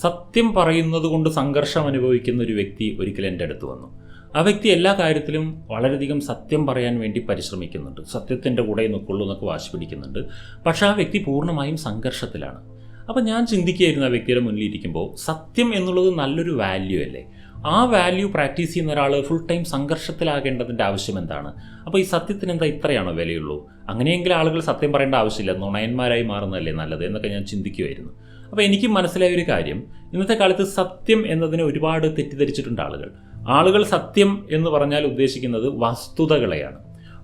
സത്യം പറയുന്നത് കൊണ്ട് സംഘർഷം അനുഭവിക്കുന്ന ഒരു വ്യക്തി ഒരിക്കൽ എന്റെ അടുത്ത് വന്നു. ആ വ്യക്തി എല്ലാ കാര്യത്തിലും വളരെയധികം സത്യം പറയാൻ വേണ്ടി പരിശ്രമിക്കുന്നുണ്ട്. സത്യത്തിന്റെ കൂടെ നിൽക്കുള്ളൂ എന്നൊക്കെ വാശി പിടിക്കുന്നുണ്ട്. പക്ഷേ ആ വ്യക്തി പൂർണമായും സംഘർഷത്തിലാണ്. അപ്പോൾ ഞാൻ ചിന്തിക്കുകയായിരുന്നു ആ വ്യക്തിയുടെ മുന്നിലിരിക്കുമ്പോൾ സത്യം എന്നുള്ളത് നല്ലൊരു വാല്യൂ അല്ലേ? ആ വാല്യൂ പ്രാക്ടീസ് ചെയ്യുന്ന ഒരാൾ ഫുൾ ടൈം സംഘർഷത്തിലാകേണ്ടതിന്റെ ആവശ്യം എന്താണ്? അപ്പോൾ ഈ സത്യത്തിന് എന്താ ഇത്രയാണോ വിലയുള്ളൂ? അങ്ങനെയെങ്കിൽ ആളുകൾ സത്യം പറയേണ്ട ആവശ്യമില്ല. നുണയന്മാരായി മാറുന്നതല്ലേ നല്ലത് എന്നൊക്കെ ഞാൻ ചിന്തിക്കുമായിരുന്നു അപ്പോൾ എനിക്ക് മനസ്സിലായ ഒരു കാര്യം. ഇന്നത്തെ കാലത്ത് സത്യം എന്നതിനെ ഒരുപാട് തെറ്റിദ്ധരിച്ചിട്ടുണ്ട് ആളുകൾ. ആളുകൾ സത്യം എന്ന് പറഞ്ഞാൽ ഉദ്ദേശിക്കുന്നത് വസ്തുതകളെയാണ്.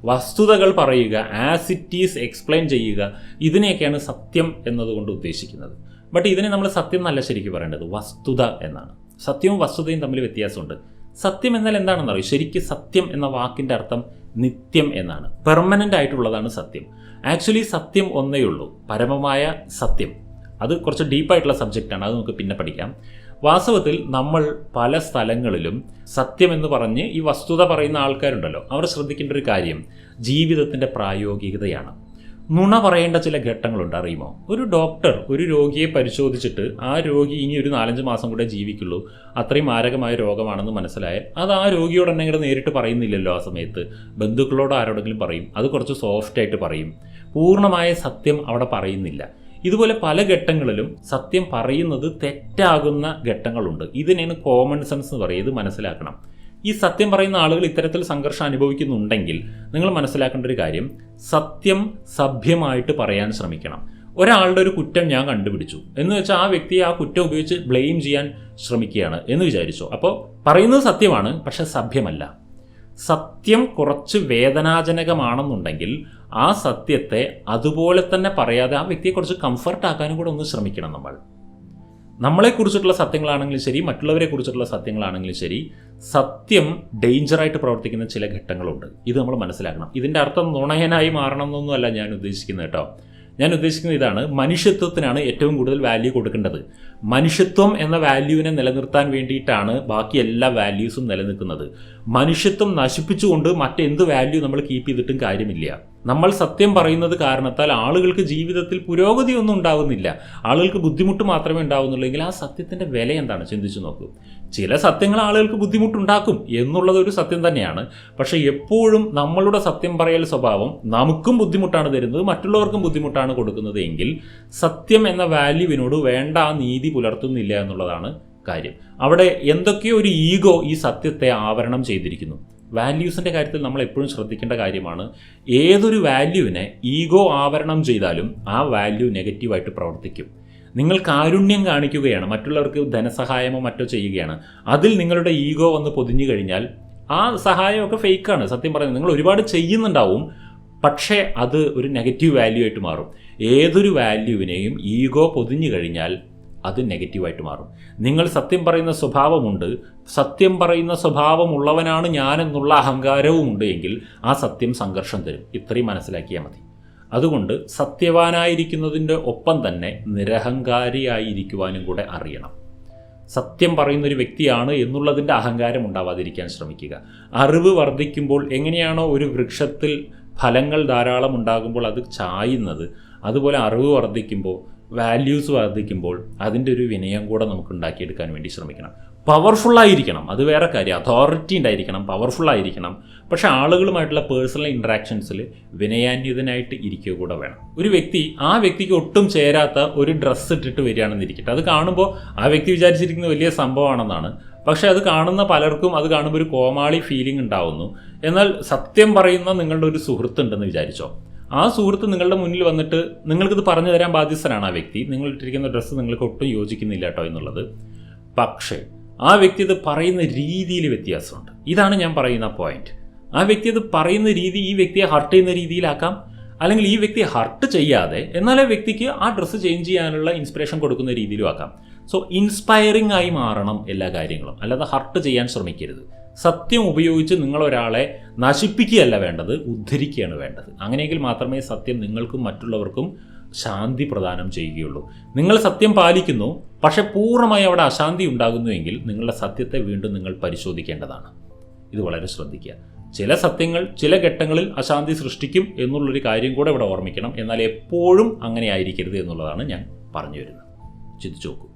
വസ്തുതകൾ പറയുക ആസ് ഇറ്റ് ഈസ് എക്സ്പ്ലെയിൻ ചെയ്യുക ഇതിനെയൊക്കെയാണ് സത്യം എന്നതുകൊണ്ട് ഉദ്ദേശിക്കുന്നത്. ബട്ട് ഇതിനെ നമ്മൾ സത്യം നല്ല ശരിക്കും പറയേണ്ടത് വസ്തുത എന്നാണ്. സത്യവും വസ്തുതയും തമ്മിൽ വ്യത്യാസമുണ്ട്. സത്യം എന്നാൽ എന്താണെന്ന് അറിയും? ശരിക്കും സത്യം എന്ന വാക്കിന്റെ അർത്ഥം നിത്യം എന്നാണ്. പെർമനന്റ് ആയിട്ടുള്ളതാണ് സത്യം. ആക്ച്വലി സത്യം ഒന്നേ ഉള്ളൂ. പരമമായ സത്യം. അത് കുറച്ച് ഡീപ്പായിട്ടുള്ള സബ്ജക്റ്റാണ് അത് നമുക്ക് പിന്നെ പഠിക്കാം. വാസ്തവത്തിൽ നമ്മൾ പല സ്ഥലങ്ങളിലും സത്യം എന്ന് പറഞ്ഞ് ഈ വസ്തുത പറയുന്ന ആൾക്കാരുണ്ടല്ലോ. അവർ ശ്രദ്ധിക്കേണ്ട ഒരു കാര്യം ജീവിതത്തിന്റെ പ്രായോഗികതയാണ്. നുണ പറയേണ്ട ചില ഘട്ടങ്ങളുണ്ട് അറിയുമോ? ഒരു ഡോക്ടർ ഒരു രോഗിയെ പരിശോധിച്ചിട്ട് ആ രോഗി ഇനി ഒരു നാലഞ്ച് മാസം കൂടെ ജീവിക്കുള്ളൂ. അത്രയും മാരകമായ രോഗമാണെന്ന് മനസ്സിലായാൽ അത് ആ രോഗിയോട് തന്നെ നേരിട്ട് പറയുന്നില്ലല്ലോ ആ സമയത്ത്. ബന്ധുക്കളോട് ആരോടെങ്കിലും പറയും അത് കുറച്ച് സോഫ്റ്റ് ആയിട്ട് പറയും. പൂർണമായ സത്യം അവിടെ പറയുന്നില്ല. ഇതുപോലെ പല ഘട്ടങ്ങളിലും സത്യം പറയുന്നത് തെറ്റാകുന്ന ഘട്ടങ്ങളുണ്ട്. ഇതിനെയാണ് കോമൺ സെൻസ് എന്ന് പറയുന്നത് മനസ്സിലാക്കണം. ഈ സത്യം പറയുന്ന ആളുകൾ ഇത്തരത്തിൽ സംഘർഷം അനുഭവിക്കുന്നുണ്ടെങ്കിൽ നിങ്ങൾ മനസ്സിലാക്കേണ്ട ഒരു കാര്യം സത്യം സഭ്യമായിട്ട് പറയാൻ ശ്രമിക്കണം. ഒരാളുടെ ഒരു കുറ്റം ഞാൻ കണ്ടുപിടിച്ചു എന്ന് വെച്ചാൽ ആ വ്യക്തിയെ ആ കുറ്റം ഉപയോഗിച്ച് ബ്ലെയിം ചെയ്യാൻ ശ്രമിക്കുകയാണ് എന്ന് വിചാരിച്ചു. അപ്പോൾ പറയുന്നത് സത്യമാണ് പക്ഷെ സഭ്യമല്ല. സത്യം കുറച്ച് വേദനാജനകമാണെന്നുണ്ടെങ്കിൽ ആ സത്യത്തെ അതുപോലെ തന്നെ പറയാതെ ആ വ്യക്തിയെ കുറച്ച് കംഫർട്ടാക്കാനും കൂടെ ഒന്ന് ശ്രമിക്കണം നമ്മൾ. നമ്മളെക്കുറിച്ചിട്ടുള്ള സത്യങ്ങളാണെങ്കിലും ശരി മറ്റുള്ളവരെ കുറിച്ചിട്ടുള്ള സത്യങ്ങളാണെങ്കിലും ശരി സത്യം ഡേഞ്ചറായിട്ട് പ്രവർത്തിക്കുന്ന ചില ഘട്ടങ്ങളുണ്ട്. ഇത് നമ്മൾ മനസ്സിലാക്കണം. ഇതിന്റെ അർത്ഥം നുണയനായി മാറണം എന്നൊന്നുമല്ല ഞാൻ ഉദ്ദേശിക്കുന്നത് കേട്ടോ. ഞാൻ ഉദ്ദേശിക്കുന്നത് ഇതാണ് മനുഷ്യത്വത്തിനാണ് ഏറ്റവും കൂടുതൽ വാല്യൂ കൊടുക്കേണ്ടത്. മനുഷ്യത്വം എന്ന വാല്യൂവിനെ നിലനിർത്താൻ വേണ്ടിയിട്ടാണ് ബാക്കി എല്ലാ വാല്യൂസും നിലനിൽക്കുന്നത്. മനുഷ്യത്വം നശിപ്പിച്ചുകൊണ്ട് മറ്റെന്ത് വാല്യൂ നമ്മൾ കീപ്പ് ചെയ്തിട്ടും കാര്യമില്ല. നമ്മൾ സത്യം പറയുന്നത് കാരണത്താൽ ആളുകൾക്ക് ജീവിതത്തിൽ പുരോഗതി ഒന്നും ഉണ്ടാകുന്നില്ല ആളുകൾക്ക് ബുദ്ധിമുട്ട് മാത്രമേ ഉണ്ടാകുന്നുള്ളെങ്കിൽ ആ സത്യത്തിന്റെ വില എന്താണ്? ചിന്തിച്ചു നോക്കൂ. ചില സത്യങ്ങൾ ആളുകൾക്ക് ബുദ്ധിമുട്ടുണ്ടാക്കും എന്നുള്ളത് ഒരു സത്യം തന്നെയാണ്. പക്ഷേ എപ്പോഴും നമ്മളുടെ സത്യം പറയൽ സ്വഭാവം നമുക്കും ബുദ്ധിമുട്ടാണ് തരുന്നത് മറ്റുള്ളവർക്കും ബുദ്ധിമുട്ടാണ് കൊടുക്കുന്നത്. എങ്കിൽ സത്യം എന്ന വാല്യൂവിനോട് വേണ്ട ആ നീതി പുലർത്തുന്നില്ല എന്നുള്ളതാണ് കാര്യം. അവിടെ എന്തൊക്കെയോ ഒരു ഈഗോ ഈ സത്യത്തെ ആവരണം ചെയ്തിരിക്കുന്നു. വാല്യൂസിന്റെ കാര്യത്തിൽ നമ്മൾ എപ്പോഴും ശ്രദ്ധിക്കേണ്ട കാര്യമാണ് ഏതൊരു വാല്യൂവിനെ ഈഗോ ആവരണം ചെയ്താലും ആ വാല്യൂ നെഗറ്റീവായിട്ട് പ്രവർത്തിക്കും. നിങ്ങൾ കാരുണ്യം കാണിക്കുകയാണ് മറ്റുള്ളവർക്ക് ധനസഹായമോ മറ്റോ ചെയ്യുകയാണ്. അതിൽ നിങ്ങളുടെ ഈഗോ വന്ന് പൊതിഞ്ഞു കഴിഞ്ഞാൽ ആ സഹായമൊക്കെ ഫേക്കാണ് സത്യം പറയുന്നത് നിങ്ങൾ ഒരുപാട് ചെയ്യുന്നുണ്ടാവും പക്ഷേ അത് ഒരു നെഗറ്റീവ് വാല്യൂ ആയിട്ട് മാറും. ഏതൊരു വാല്യൂവിനെയും ഈഗോ പൊതിഞ്ഞു കഴിഞ്ഞാൽ അത് നെഗറ്റീവായിട്ട് മാറും. നിങ്ങൾ സത്യം പറയുന്ന സ്വഭാവമുണ്ട് സത്യം പറയുന്ന സ്വഭാവമുള്ളവനാണ് ഞാനെന്നുള്ള അഹങ്കാരവും ഉണ്ട് എങ്കിൽ ആ സത്യം സംഘർഷം തരും. ഇത്രയും മനസ്സിലാക്കിയാൽ മതി. അതുകൊണ്ട് സത്യവാനായിരിക്കുന്നതിന്റെ ഒപ്പം തന്നെ നിരഹങ്കാരിയായിരിക്കുവാനും കൂടെ അറിയണം. സത്യം പറയുന്ന ഒരു വ്യക്തിയാണ് എന്നുള്ളതിന്റെ അഹങ്കാരം ഉണ്ടാവാതിരിക്കാൻ ശ്രമിക്കുക. അറിവ് വർദ്ധിക്കുമ്പോൾ എങ്ങനെയാണോ ഒരു വൃക്ഷത്തിൽ ഫലങ്ങൾ ധാരാളം ഉണ്ടാകുമ്പോൾ അത് ചായുന്നത് അതുപോലെ അറിവ് വർദ്ധിക്കുമ്പോൾ വാല്യൂസ് വർദ്ധിക്കുമ്പോൾ അതിന്റെ ഒരു വിനയം കൂടെ നമുക്ക് ഉണ്ടാക്കിയെടുക്കാൻ വേണ്ടി ശ്രമിക്കണം. പവർഫുള്ളായിരിക്കണം അത് വേറെ കാര്യം. അതോറിറ്റി ഉണ്ടായിരിക്കണം. പവർഫുള്ളായിരിക്കണം പക്ഷെ ആളുകളുമായിട്ടുള്ള പേഴ്സണൽ ഇൻട്രാക്ഷൻസിൽ വിനയാന്യതനായിട്ട് ഇരിക്കുക കൂടെ വേണം. ഒരു വ്യക്തി ആ വ്യക്തിക്ക് ഒട്ടും ചേരാത്ത ഒരു ഡ്രസ്സ് ഇട്ടിട്ട് വരികയാണെന്ന് ഇരിക്കട്ടെ. അത് കാണുമ്പോൾ ആ വ്യക്തി വിചാരിച്ചിരിക്കുന്ന വലിയ സംഭവമാണെന്നാണ്. പക്ഷെ അത് കാണുന്ന പലർക്കും അത് കാണുമ്പോൾ ഒരു കോമാളി ഫീലിംഗ് ഉണ്ടാവുന്നു. എന്നാൽ സത്യം പറയുന്ന നിങ്ങളുടെ ഒരു സുഹൃത്തുണ്ടെന്ന് വിചാരിച്ചോ? ആ സുഹൃത്ത് നിങ്ങളുടെ മുന്നിൽ വന്നിട്ട് നിങ്ങൾക്കിത് പറഞ്ഞു തരാൻ ബാധ്യസ്ഥനാണ് ആ വ്യക്തി. നിങ്ങൾ ഇട്ടിരിക്കുന്ന ഡ്രസ്സ് നിങ്ങൾക്ക് ഒട്ടും യോജിക്കുന്നില്ല കേട്ടോ എന്നുള്ളത്. പക്ഷേ ആ വ്യക്തി ഇത് പറയുന്ന രീതിയിൽ വ്യത്യാസമുണ്ട്. ഇതാണ് ഞാൻ പറയുന്ന പോയിന്റ് ആ വ്യക്തി അത് പറയുന്ന രീതി ഈ വ്യക്തിയെ ഹർട്ട് ചെയ്യുന്ന രീതിയിലാക്കാം. അല്ലെങ്കിൽ ഈ വ്യക്തിയെ ഹർട്ട് ചെയ്യാതെ എന്നാൽ ആ വ്യക്തിക്ക് ആ ഡ്രസ്സ് ചേഞ്ച് ചെയ്യാനുള്ള ഇൻസ്പിറേഷൻ കൊടുക്കുന്ന രീതിയിലും ആക്കാം. സോ ഇൻസ്പയറിംഗ് ആയി മാറണം എല്ലാ കാര്യങ്ങളും. അല്ലാതെ ഹർട്ട് ചെയ്യാൻ ശ്രമിക്കരുത്. സത്യം ഉപയോഗിച്ച് നിങ്ങളൊരാളെ നശിപ്പിക്കുകയല്ല വേണ്ടത് ഉദ്ധരിക്കുകയാണ് വേണ്ടത്. അങ്ങനെയെങ്കിൽ മാത്രമേ സത്യം നിങ്ങൾക്കും മറ്റുള്ളവർക്കും ശാന്തി പ്രദാനം ചെയ്യുകയുള്ളൂ. നിങ്ങൾ സത്യം പാലിക്കുന്നു പക്ഷെ പൂർണമായി അവിടെ അശാന്തി ഉണ്ടാകുന്നുവെങ്കിൽ നിങ്ങളുടെ സത്യത്തെ വീണ്ടും നിങ്ങൾ പരിശോധിക്കേണ്ടതാണ്. ഇത് വളരെ ശ്രദ്ധിക്കുക. ചില സത്യങ്ങൾ ചില ഘട്ടങ്ങളിൽ അശാന്തി സൃഷ്ടിക്കും എന്നുള്ളൊരു കാര്യം കൂടെ ഇവിടെ ഓർമ്മിക്കണം. എന്നാൽ എപ്പോഴും അങ്ങനെ ആയിരിക്കരുത് എന്നുള്ളതാണ് ഞാൻ പറഞ്ഞു വരുന്നത്. ചിന്തിച്ചു നോക്കൂ.